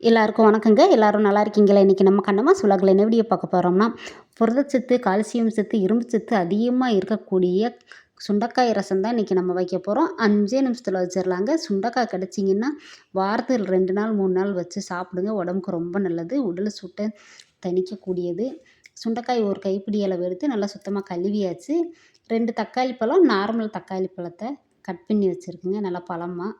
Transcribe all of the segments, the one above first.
எல்லாருக்கும் வணக்கங்க. எல்லாரும் நல்லா இருக்கீங்களா? இன்றைக்கி நம்ம கண்ணம்மா சுலகில் என்ன வீடியோ பார்க்க போகிறோம்னா புரதச்சத்து கால்சியம் சத்து இரும்பு சத்து அதிகமாக இருக்கக்கூடிய சுண்டக்காய் ரசம் தான் இன்றைக்கி நம்ம வைக்க போகிறோம் அஞ்சே நிமிஷத்தில் வச்சிடலாங்க சுண்டக்காய் கிடச்சிங்கன்னா வாரத்தில் ரெண்டு நாள் மூணு நாள் வச்சு சாப்பிடுங்க. உடம்புக்கு ரொம்ப நல்லது. உடல் சுட்டை தணிக்கக்கூடியது. சுண்டைக்காய் ஒரு கைப்பிடி அளவு எடுத்து நல்லா சுத்தமாக கழுவியாச்சு. ரெண்டு தக்காளி பழம் நார்மல் தக்காளி பழத்தை கட் பண்ணி வச்சுருக்குங்க. நல்லா பழமாக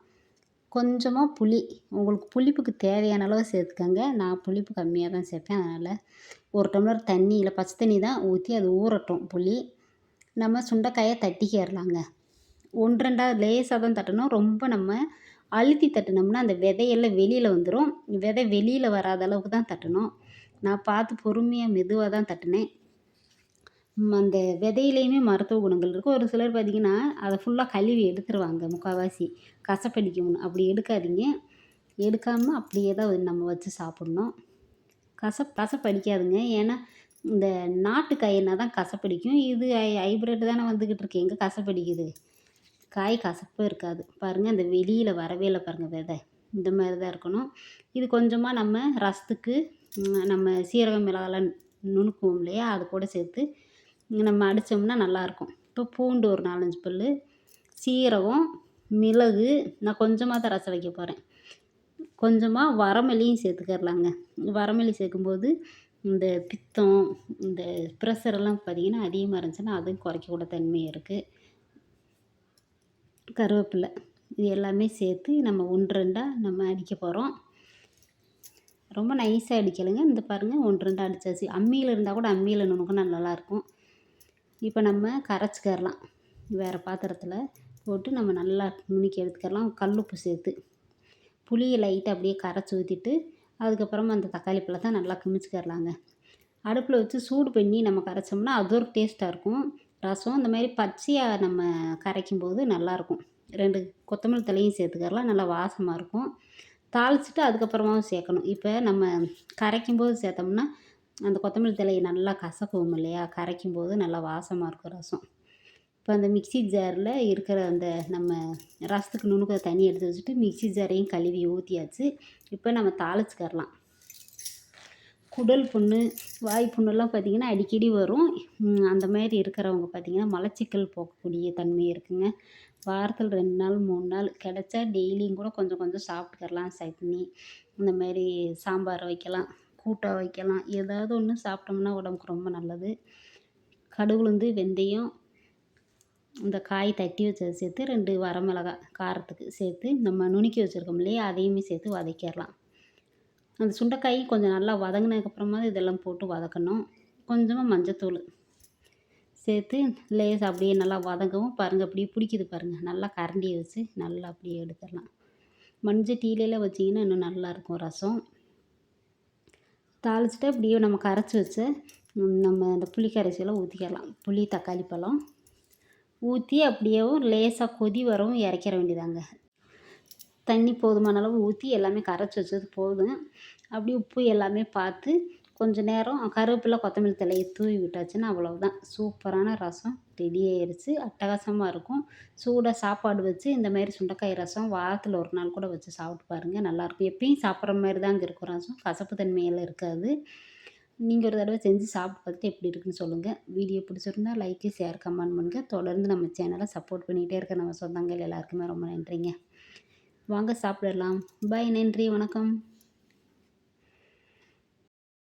கொஞ்சமாக புளி. உங்களுக்கு புளிப்புக்கு தேவையான அளவு சேர்த்துக்கங்க. நான் புளிப்பு கம்மியாக தான் சேர்ப்பேன். அதனால் ஒரு டம்ளர் தண்ணி இல்லை பச்சை தண்ணி தான் ஊற்றி அது ஊறட்டும் புளி. நம்ம சுண்டைக்காயை தட்டிக்கிறலாங்க ஒன்று ரெண்டாவது லேசாக தான் தட்டணும். ரொம்ப நம்ம அழுத்தி தட்டினோம்னா அந்த விதையெல்லாம் வெளியில் வந்துடும் விதை வெளியில் வராத அளவுக்கு தான் தட்டணும். நான் பார்த்து பொறுமையாக மெதுவாக தான் தட்டினேன். அந்த விதையிலையுமே மருத்துவ குணங்கள் இருக்குது ஒரு சிலர் பார்த்திங்கன்னா அதை ஃபுல்லாக கழுவி எடுத்துருவாங்க முக்கால்வாசி. கசப்படிக்கும்னு அப்படி எடுக்காதீங்க. எடுக்காமல் அப்படியே தான் நம்ம வச்சு சாப்பிட்ணும். கசப் கசப்படிக்காதுங்க. ஏன்னா இந்த நாட்டு காயினா தான் கசப்படிக்கும். இது ஐ ஹைப்ரிட் தானே வந்துக்கிட்டு இருக்கு. எங்கே கசப்படிக்குது? காய் கசப்பு இருக்காது. பாருங்கள் அந்த வெளியில் வரவே இல்லை பாருங்கள் விதை. இந்த மாதிரி தான் இருக்கணும். இது கொஞ்சமாக நம்ம ரசத்துக்கு நம்ம சீரகம் மிளகாலாம் நுணுக்குவோம் இல்லையா? அது கூட சேர்த்து நம்ம அடித்தோம்னா நல்லாயிருக்கும் இப்போ பூண்டு ஒரு நாலஞ்சு பல் சீரகம் மிளகு நான் கொஞ்சமாக தான் ரசம் வைக்க போகிறேன் கொஞ்சமாக வரமல்லியும் சேர்த்துக்கரலாங்க வரமல்லி சேர்க்கும்போது இந்த பித்தம் இந்த ப்ரெஷரெல்லாம் பார்த்திங்கன்னா அதிகமாக இருந்துச்சுன்னா அதுவும் குறைக்கக்கூட தன்மை இருக்குது கருவேப்பிலை இது எல்லாமே சேர்த்து நம்ம ஒன்று ரெண்டாக நம்ம அடிக்க போகிறோம் ரொம்ப நைஸாக அடிக்கலைங்க. இந்த பாருங்கள் ஒன்று ரெண்டாக அடித்தாச்சு அம்மியில் இருந்தால் கூட அம்மியில் நுணுக்கினா நல்லாயிருக்கும் இப்போ நம்ம கரைச்சிக்கிறலாம். வேறு பாத்திரத்தில் போட்டு நம்ம நல்லா நுணுக்கி எடுத்துக்கலாம் கல்லுப்பு சேர்த்து. புளியை லைட்டாக அப்படியே கரைச்சி ஊற்றிட்டு அதுக்கப்புறமா அந்த தக்காளி பழத்தை நல்லா கிமிச்சிக்கிறலாங்க. அடுப்பில் வச்சு சூடு பண்ணி நம்ம கரைச்சோம்னா அது ஒரு டேஸ்ட்டாக இருக்கும். ரசம் இந்த மாதிரி பச்சையாக நம்ம கரைக்கும் போது நல்லாயிருக்கும் ரெண்டு கொத்தமல்லி தலையும் சேர்த்துக்கறலாம். நல்லா வாசமாக இருக்கும். தாளிச்சிட்டு அதுக்கப்புறமாவும் சேர்க்கணும். இப்போ நம்ம கரைக்கும் போது சேர்த்தோம்னா அந்த கொத்தமல்லி தலையை நல்லா கசக்குவோம் இல்லையா? கரைக்கும் போது நல்லா வாசமாக இருக்கும் ரசம். இப்போ அந்த மிக்சி ஜாரில் இருக்கிற அந்த நம்ம ரசத்துக்கு நுணுக்கிற தண்ணி எடுத்து வச்சுட்டு மிக்சி ஜாரையும் கழுவி ஊற்றியாச்சு இப்போ நம்ம தாளிச்சுக்கரலாம் குடல் புண்ணு வாய் புண்ணெல்லாம் பார்த்திங்கன்னா அடிக்கடி வரும். அந்த மாதிரி இருக்கிறவங்க பார்த்திங்கன்னா மலச்சிக்கல் போகக்கூடிய தன்மை இருக்குங்க. வாரத்தில் ரெண்டு நாள் மூணு நாள் கிடச்சா டெய்லியும் கூட கொஞ்சம் கொஞ்சம் சாப்பிட்டுக்கரலாம் சட்னி இந்த மாதிரி சாம்பார் வைக்கலாம். கூட்டாக வைக்கலாம். ஏதாவது ஒன்று சாப்பிட்டோம்னா உடம்புக்கு ரொம்ப நல்லது. கடுகுளுந்து வெந்தயம் இந்த காய் தட்டி வச்சதை சேர்த்து ரெண்டு வரமிளகா காரத்துக்கு சேர்த்து நம்ம நுணுக்கி வச்சுருக்கோம் இல்லையா? அதையுமே சேர்த்து வதக்கிடலாம். அந்த சுண்டைக்காய் கொஞ்சம் நல்லா வதங்கினதுக்கப்புறமா இதெல்லாம் போட்டு வதக்கணும். கொஞ்சமாக மஞ்சத்தூள் சேர்த்து லேஸ் அப்படியே நல்லா வதங்கவும் பாருங்கள் அப்படியே பிடிக்குது பாருங்கள் நல்லா கரண்டியை வச்சு நல்லா அப்படியே எடுத்துடலாம். மஞ்சள் டீலையில் வச்சிங்கன்னா இன்னும் நல்லாயிருக்கும் ரசம். தாளிச்சிட்டு அப்படியே நம்ம கரைச்சி வச்சு நம்ம அந்த புளி கரைசலை ஊற்றிக்கலாம் புளி தக்காளி பழம் ஊற்றி அப்படியேவும் லேசாக கொதி வரவும் இறக்கிற வேண்டியதாங்க. தண்ணி போதுமான அளவு ஊற்றி எல்லாமே கரைச்சி வச்சது போதும். அப்படியே உப்பு எல்லாமே பார்த்து கொஞ்சம் நேரம் கருவேப்பிலை கொத்தமல்லி தலையை தூவி விட்டாச்சுன்னா அவ்வளோதான் சூப்பரான ரசம் ரெடி ஆயிடுச்சு அட்டகாசமாக இருக்கும். சூடாக சாப்பாடு வச்சு இந்த மாதிரி சுண்டைக்காய் ரசம் வாரத்தில் ஒரு நாள் கூட வச்சு சாப்பிட்டு பாருங்கள் நல்லாயிருக்கும் எப்பயும் சாப்பிட்ற மாதிரி தான் அங்கே இருக்கும் ரசம். கசப்பு தன்மையெல்லாம் இருக்காது. நீங்கள் ஒரு தடவை செஞ்சு சாப்பிட்டு பார்த்துட்டு எப்படி இருக்குன்னு சொல்லுங்கள் வீடியோ பிடிச்சிருந்தா லைக்கு ஷேர் கமெண்ட் பண்ணுங்கள் தொடர்ந்து நம்ம சேனலை சப்போர்ட் பண்ணிகிட்டே இருக்க நம்ம சொந்தங்கள் எல்லாருக்குமே ரொம்ப நன்றிங்க. வாங்க சாப்பிடலாம். பாய் நன்றி. வணக்கம்.